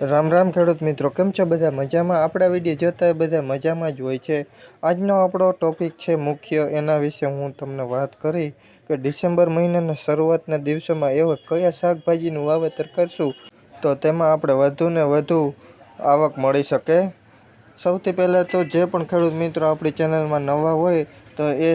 રામ રામ ખેડૂત મિત્રો, કેમ છો બધા? મજામાં? આપણા વીડિયો જોતા બધા મજામાં જ હોય છે. આજનો આપણો ટોપિક છે મુખ્ય, એના વિશે હું તમને વાત કરી કે ડિસેમ્બર મહિનાના શરૂઆતના દિવસોમાં એવા કયા શાકભાજીનું વાવેતર કરશું? તો તેમાં આપણે વધુ ને વધુ આવક મળી શકે. સૌથી પહેલાં તો જે પણ ખેડૂત મિત્રો આપણી ચેનલમાં નવા હોય, તો એ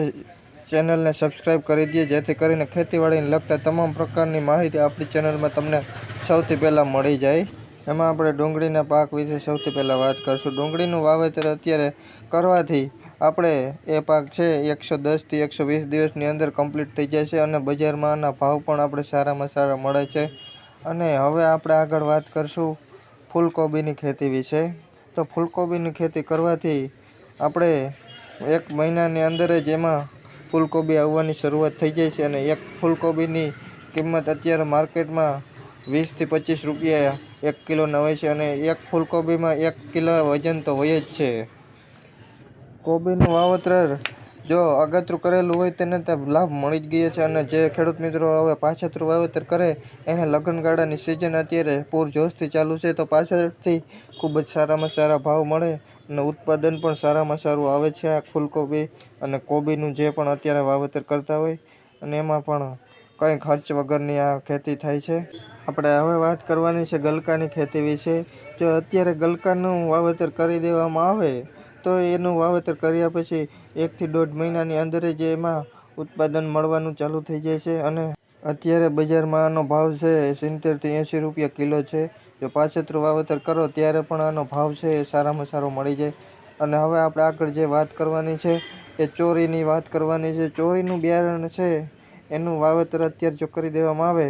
ચેનલને સબસ્ક્રાઈબ કરી દઈએ જેથી કરીને ખેતીવાડીને લગતા તમામ પ્રકારની માહિતી આપણી ચેનલમાં તમને સૌથી પહેલાં મળી જાય. એમાં આપણે ડુંગળીના પાક વિશે સૌથી પહેલાં વાત કરીશું. ડુંગળીનું વાવેતર અત્યારે કરવાથી આપણે એ પાક છે એકસો દસથી એકસો વીસ દિવસની અંદર કમ્પ્લીટ થઈ જાય છે અને બજારમાં આના ભાવ પણ આપણે સારામાં સારા મળે છે. અને હવે આપણે આગળ વાત કરીશું ફૂલકોબીની ખેતી વિશે. તો ફૂલકોબીની ખેતી કરવાથી આપણે એક મહિનાની અંદર જ એમાં ફૂલકોબી આવવાની શરૂઆત થઈ જાય છે અને એક ફૂલકોબીની કિંમત અત્યારે માર્કેટમાં વીસથી પચીસ રૂપિયા એક કિલોના હોય છે અને એક ફૂલકોબીમાં એક કિલો વજન તો હોય જ છે. કોબીનું વાવેતર જો અગતરું કરેલું હોય તેને તે લાભ મળી જ ગયો છે અને જે ખેડૂત મિત્રો હવે પાછતરું વાવેતર કરે, એને લગ્નગાળાની સિઝન અત્યારે પૂરજોશથી ચાલુ છે તો પાછળથી ખૂબ જ સારામાં સારા ભાવ મળે અને ઉત્પાદન પણ સારામાં સારું આવે છે આ ફૂલકોબી અને કોબીનું જે પણ અત્યારે વાવેતર કરતા હોય અને એમાં પણ કંઈ ખર્ચ વગરની આ ખેતી થાય છે. આપણે હવે વાત કરવાની છે ગલકાની ખેતી વિશે. જો અત્યારે ગલકાનું વાવેતર કરી દેવામાં આવે, તો એનું વાવેતર કર્યા પછી એકથી દોઢ મહિનાની અંદર જ એમાં ઉત્પાદન મળવાનું ચાલુ થઈ જાય છે. અને અત્યારે બજારમાં આનો ભાવ છે સિત્તેરથી એંસી રૂપિયા કિલો છે. જો પાછેતરું વાવેતર કરો ત્યારે પણ આનો ભાવ છે એ સારામાં સારો મળી જાય. અને હવે આપણે આગળ જે વાત કરવાની છે એ ચોરીની વાત કરવાની છે. ચોરીનું બિયારણ છે, એનું વાવેતર અત્યારે જો કરી દેવામાં આવે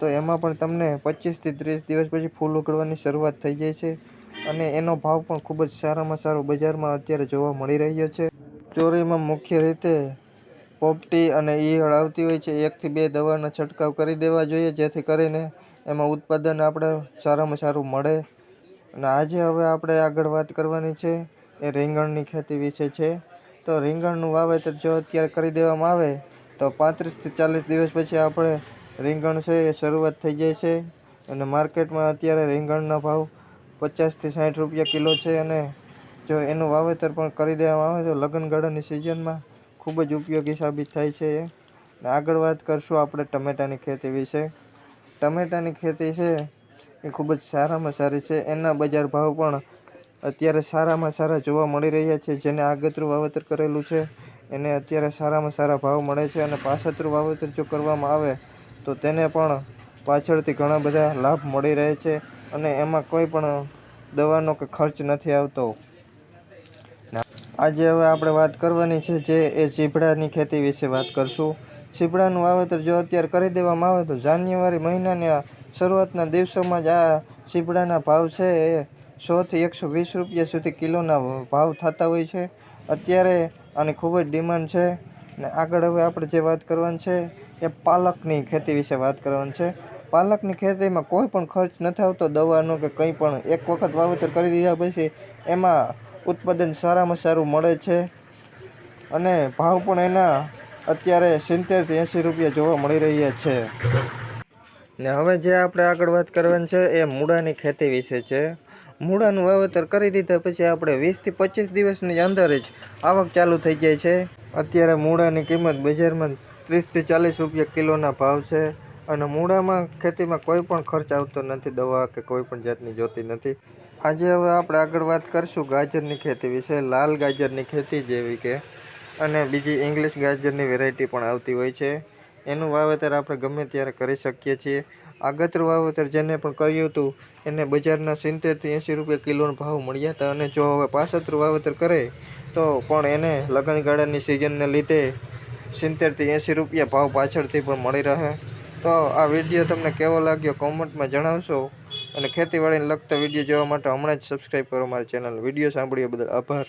તો એમાં પણ તમને પચીસથી ત્રીસ દિવસ પછી ફૂલ ઉગડવાની શરૂઆત થઈ જાય છે અને એનો ભાવ પણ ખૂબ જ સારામાં સારો બજારમાં અત્યારે જોવા મળી રહ્યો છે. ચોરીમાં મુખ્ય રીતે પોપટી અને ઈયળ આવતી હોય છે. એકથી બે દવાના છંટકાવ કરી દેવા જોઈએ, જેથી કરીને એમાં ઉત્પાદન આપણે સારામાં સારું મળે. અને આજે હવે આપણે આગળ વાત કરવાની છે એ રીંગણની ખેતી વિશે છે. તો રીંગણનું વાવેતર જો અત્યારે કરી દેવામાં આવે, તો પાંત્રીસથી ચાલીસ દિવસ પછી આપણે રીંગણ છે એ શરૂઆત થઈ જાય છે અને માર્કેટમાં અત્યારે રીંગણના ભાવ પચાસથી સાઠ રૂપિયા કિલો છે અને જો એનું વાવેતર પણ કરી દેવામાં આવે તો લગ્નગાળાની સિઝનમાં ખૂબ જ ઉપયોગી સાબિત થાય છે એ. આગળ વાત કરશું આપણે ટમેટાની ખેતી વિશે. ટમેટાની ખેતી છે એ ખૂબ જ સારામાં સારી છે. એના બજાર ભાવ પણ અત્યારે સારામાં સારા જોવા મળી રહ્યા છે. જેને આગતરું વાવેતર કરેલું છે, એને અત્યારે સારામાં સારા ભાવ મળે છે અને પાસતરું વાવેતર જો કરવામાં આવે તો તેને પણ પાછળથી ઘણા બધા લાભ મળી રહે છે અને એમાં કોઈ પણ દવાનો કે ખર્ચ નથી આવતો. આજે હવે આપણે વાત કરવાની છે જે એ ચીભડાની ખેતી વિશે વાત કરશું. ચીભડાનું વાવેતર જો અત્યારે કરી દેવામાં આવે તો જાન્યુઆરી મહિનાના શરૂઆતના દિવસોમાં જ આ ચીભડાના ભાવ છે એ સોથી એકસો વીસ રૂપિયા સુધી કિલોના ભાવ થતા હોય છે. અત્યારે આની ખૂબ જ ડિમાન્ડ છે. ને આગળ હવે આપણે જે વાત કરવાની છે એ પાલકની ખેતી વિશે વાત કરવાની છે. પાલકની ખેતીમાં કોઈ પણ ખર્ચ નથી આવતો દવાનો કે કંઈ પણ. એક વખત વાવેતર કરી દીધા પછી એમાં ઉત્પાદન સારામાં સારું મળે છે. અને ભાવ પણ એના અત્યારે સિત્તેરથી એંસી રૂપિયા જોવા મળી રહ્યા છે. ને હવે જે આપણે આગળ વાત કરવાની છે એ મૂળાની ખેતી વિશે છે. મૂળાનું વાવેતર કરી દીધા પછી આપણે વીસથી પચીસ દિવસની અંદર જ આવક ચાલુ થઈ જાય છે. અત્યારે મૂળાની કિંમત બજારમાં ત્રીસથી ચાલીસ રૂપિયા કિલોના ભાવ છે અને મૂળામાં ખેતીમાં કોઈ પણ ખર્ચ આવતો નથી, દવા કે કોઈ પણ જાતની જોતી નથી. આજે હવે આપણે આગળ વાત કરીશું ગાજરની ખેતી વિશે, લાલ ગાજરની ખેતી જેવી કે, અને બીજી ઇંગ્લિશ ગાજરની વેરાયટી પણ આવતી હોય છે. એનું વાવેતર આપણે ગમે ત્યારે કરી શકીએ છીએ. આગતરું વાવેતર જેને પણ કર્યું હતું, એને બજારના સિત્તેરથી એંસી રૂપિયા કિલોનો ભાવ મળ્યા હતા અને જો હવે પાસતરું વાવેતર કરે, તો પણ એને લગ્નગાળાની સિઝનને લીધે સિત્તેરથી એંસી રૂપિયા ભાવ પાછળથી પણ મળી રહે. તો આ વીડિયો તમને કેવો લાગ્યો કોમેન્ટમાં જણાવશો અને ખેતીવાડીને લગતા વીડિયો જોવા માટે હમણાં જ સબસ્ક્રાઈબ કરો મારી ચેનલ વીડિયો સાંભળ્યો બદલ આભાર.